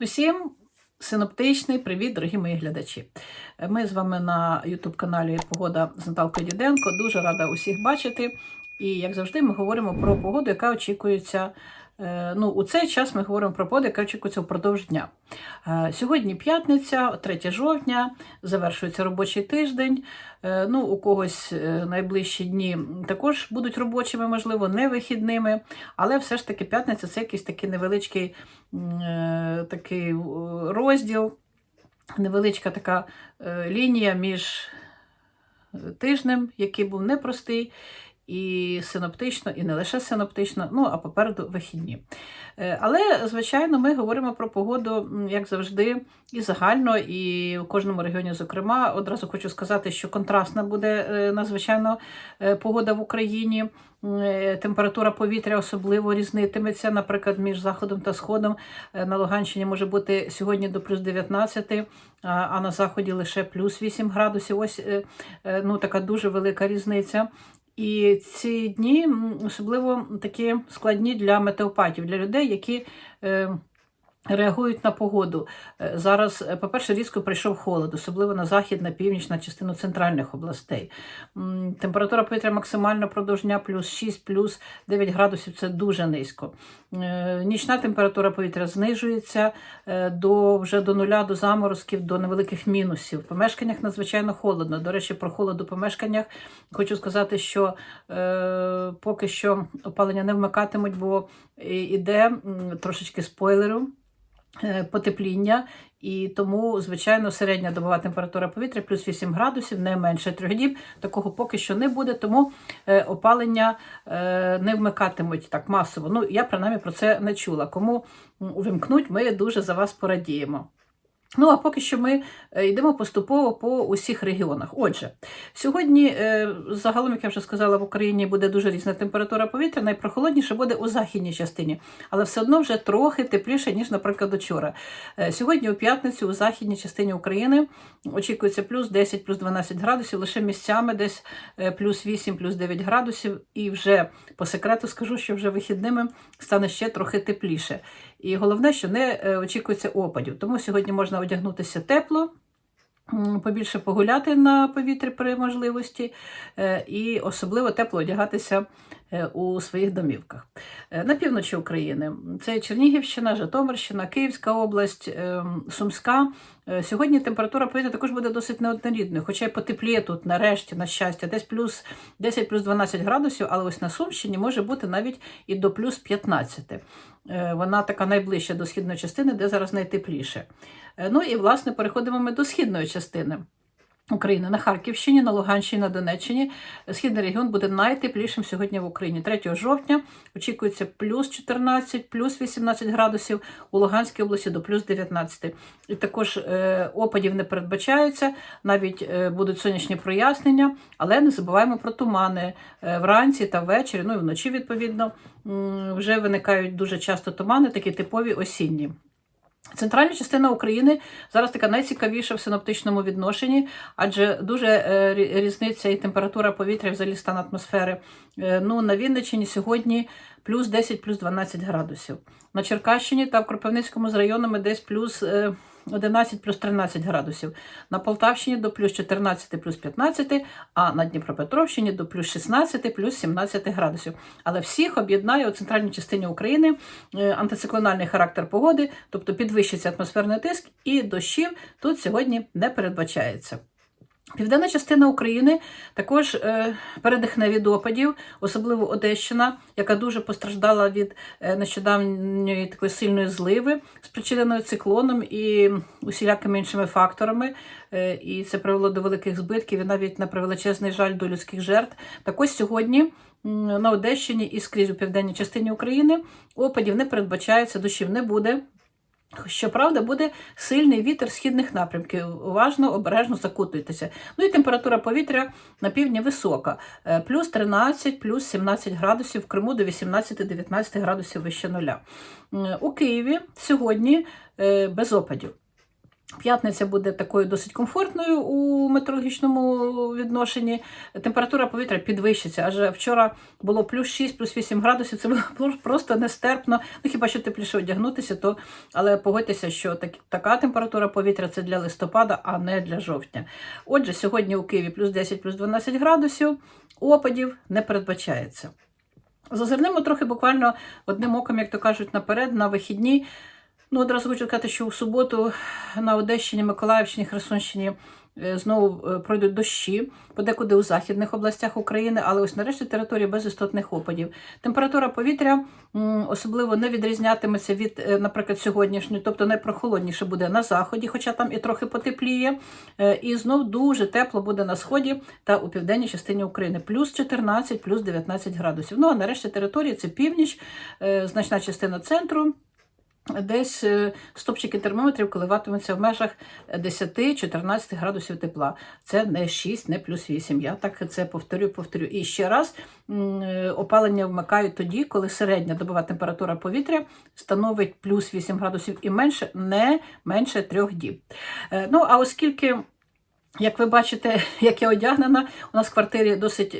Усім синоптичний привіт, дорогі мої глядачі. Ми з вами на YouTube-каналі Погода з Наталкою Діденко. Дуже рада усіх бачити. І, як завжди, ми говоримо про погоду, яка очікується. е, Ну, у цей час ми говоримо про погоду, яка очікується впродовж дня. Е, Сьогодні п'ятниця, 3 жовтня, завершується робочий тиждень. Е, Ну, у когось найближчі дні також будуть робочими, можливо, не вихідними. Але все ж таки п'ятниця це якийсь такий невеличкий такий розділ, невеличка така лінія між тижнем, який був непростий, і синоптично, і не лише синоптично, ну а попереду вихідні. Е, Але, звичайно, ми говоримо про погоду, як завжди, і загально, і в кожному регіоні, зокрема, одразу хочу сказати, що контрастна буде е, надзвичайно е, погода в Україні. Температура повітря особливо різнитиметься, наприклад, між заходом та сходом. На Луганщині може бути сьогодні до плюс 19, а- на заході лише плюс 8 градусів. Ось ну, така дуже велика різниця. І ці дні особливо такі складні для метеопатів, для людей, які е, реагують на погоду. Е, Зараз, е, по-перше, різко прийшов холод, особливо на захід, на північ, на частину центральних областей. Температура повітря максимально продовж дня плюс 6, плюс 9 градусів це дуже низько. Е, Нічна температура повітря знижується до вже до нуля, до заморозків, до невеликих мінусів. В помешканнях надзвичайно холодно. До речі, про холод у помешканнях хочу сказати, що е, поки що опалення не вмикатимуть, бо іде трошечки спойлеру. Е, Потепління, і тому, звичайно, середня добова температура повітря плюс 8 градусів, не менше трьох діб. Такого поки що не буде, тому е, опалення е, не вмикатимуть так масово. Ну, я принаймні про це не чула. Кому увімкнуть, ми дуже за вас порадіємо. Ну, а поки що ми е, йдемо поступово по усіх регіонах. Отже, сьогодні, е, загалом, як я вже сказала, в Україні буде дуже різна температура повітря. Найпрохолодніше буде у західній частині, але все одно вже трохи тепліше, ніж, наприклад, учора. Е, Сьогодні, у п'ятницю, у західній частині України очікується плюс 10, плюс 12 градусів, лише місцями десь плюс 8, плюс 9 градусів. І вже по секрету скажу, що вже вихідними стане ще трохи тепліше. І головне, що не очікується опадів. Тому сьогодні можна одягнутися тепло, побільше погуляти на повітрі при можливості, е, і особливо тепло одягатися е, у своїх домівках. Е, На півночі України це Чернігівщина, Житомирщина, Київська область, е, Сумська. Сьогодні температура повітря також буде досить неоднорідною, хоча й потепліє тут, нарешті, на щастя, десь плюс 10 плюс 12 градусів, але ось на Сумщині може бути навіть і до плюс 15. Е, Вона така найближча до східної частини, де зараз найтепліше. Е, Ну і власне переходимо ми до східної частини. України на Харківщині, на Луганщині, на Донеччині. Східний регіон буде найтеплішим сьогодні в Україні. 3 жовтня очікується плюс 14, плюс 18 градусів, у Луганській області до плюс 19. І також е, опадів не передбачається, навіть е, будуть сонячні прояснення, але не забуваємо про тумани. Е, вранці та ввечері, ну і вночі, відповідно, вже виникають дуже часто тумани, такі типові осінні. Центральна частина України зараз така найцікавіша в синоптичному відношенні, адже дуже е, різниця і температура повітря, взагалі стан атмосфери. Е, Ну, на Вінниччині сьогодні плюс 10, плюс 12 градусів. На Черкащині та в Кропивницькому з районами десь плюс е, 11, плюс 13 градусів. На Полтавщині до плюс 14, плюс 15, а на Дніпропетровщині до плюс 16, плюс 17 градусів. Але всіх об'єднає у центральній частині України е, антициклональний характер погоди, тобто підвищиться атмосферний тиск, і дощів тут сьогодні не передбачається. Південна частина України також е, передихне від опадів, особливо Одещина, яка дуже постраждала від е, нещодавньої такої сильної зливи, спричиненої циклоном і усілякими іншими факторами. Е, і це привело до великих збитків і навіть на превеличезний жаль до людських жертв. Так ось сьогодні на Одещині і скрізь у південній частині України опадів не передбачається, дощів не буде. Щоправда, буде сильний вітер східних напрямків. Уважно, обережно закутуйтеся. Ну і температура повітря на півдні висока. Е, Плюс 13, плюс 17 градусів, в Криму до 18-19 градусів вище нуля. У Києві сьогодні е, без опадів. П'ятниця буде такою досить комфортною у метеорологічному відношенні. Температура повітря підвищиться, адже вчора було плюс 6, плюс 8 градусів. Це було просто нестерпно. Ну хіба що тепліше одягнутися, то але погодьтеся, що так, така температура повітря це для листопада, а не для жовтня. Отже, сьогодні у Києві плюс 10, плюс 12 градусів. Опадів не передбачається. Зазирнемо трохи буквально одним оком, як то кажуть, наперед, на вихідні. Ну, одразу хочу сказати, що у суботу на Одещині, Миколаївщині, Херсонщині е, знову е, пройдуть дощі, подекуди у західних областях України, але ось нарешті території без істотних опадів. Температура повітря особливо не відрізнятиметься від, е, наприклад, сьогоднішньої, тобто найпрохолодніше буде на заході, хоча там і трохи потепліє. І знов дуже тепло буде на сході та у південній частині України. Плюс 14, плюс 19 градусів. Ну а нарешті території це північ, значна частина центру. Десь е, стопчики термометрів коливатимуться в межах 10-14 градусів тепла. Це не 6, не плюс 8. Я так це повторю, повторю. І ще раз е, опалення вмикають тоді, коли середня добова температура повітря становить плюс 8 градусів і менше, не менше трьох діб. Е, Ну, а оскільки. Як ви бачите, як я одягнена, у нас в квартирі досить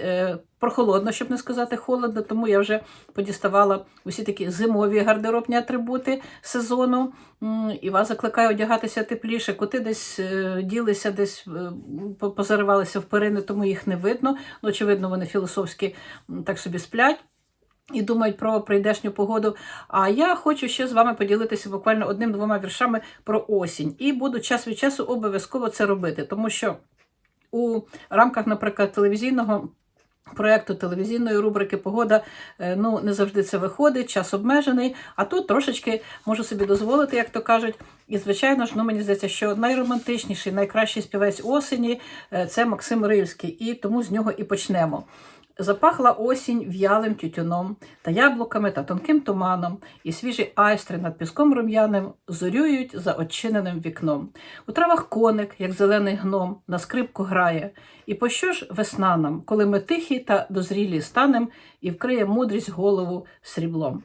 прохолодно, щоб не сказати холодно, тому я вже подіставала усі такі зимові гардеробні атрибути сезону. І вас закликаю одягатися тепліше. Коти десь е, ділися, десь е, позаривалися в перини, тому їх не видно. Ну, очевидно, вони філософськи так собі сплять. І думають про прийдешню погоду. А я хочу ще з вами поділитися буквально одним-двома віршами про осінь. І буду час від часу обов'язково це робити, тому що у рамках, наприклад, телевізійного. Проєкту телевізійної рубрики Погода е, ну не завжди це виходить, час обмежений. А тут трошечки можу собі дозволити, як то кажуть. І звичайно ж, ну мені здається, що найромантичніший, найкращий співець осені е, це Максим Рильський, і тому з нього і почнемо. Запахла осінь в'ялим тютюном та яблуками та тонким туманом, і свіжі айстри над піском рум'яним зорюють за очиненим вікном. У травах коник, як зелений гном, на скрипку грає. І пощо ж весна нам, коли ми тихі та дозрілі станем, і вкриє мудрість голову сріблом.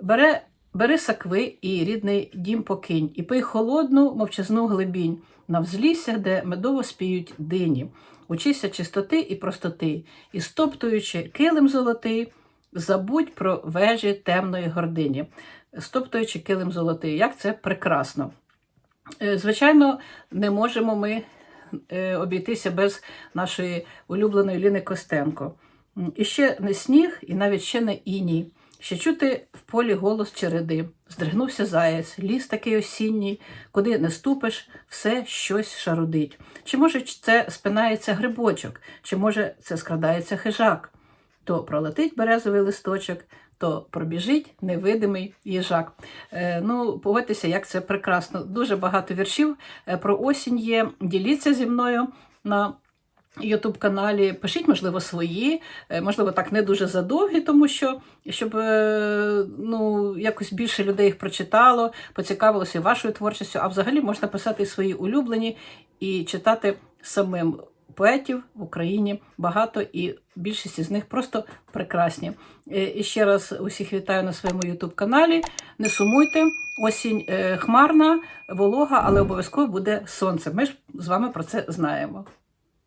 Бере, бери сакви і рідний дім покинь, і пий холодну мовчазну глибінь, на взлісся, де медово спіють дині. Учися чистоти і простоти, і стоптуючи килим золотий, забудь про вежі темної гордині, стоптуючи килим золотий. Як це прекрасно! Е, Звичайно, не можемо ми е, обійтися без нашої улюбленої Ліни Костенко. І ще не сніг, і навіть ще не іній. Ще чути в полі голос череди. Здригнувся заяць, ліс такий осінній, куди не ступиш, все щось шарудить. Чи може це спинається грибочок, чи може це скрадається хижак? То пролетить березовий листочок, то пробіжить невидимий їжак. Е, ну, погодьтеся, як це прекрасно. Дуже багато віршів е, про осінь є. Діліться зі мною на Ютуб каналі. Пишіть, можливо, свої, е, можливо, так не дуже задовгі, тому що щоб е, ну, якось більше людей їх прочитало, поцікавилося вашою творчістю, а взагалі можна писати свої улюблені і читати самим. Поетів в Україні багато і більшість із них просто прекрасні. Е, І ще раз усіх вітаю на своєму Ютуб каналі. Не сумуйте, осінь хмарна, волога, але обов'язково буде сонце. Ми ж з вами про це знаємо.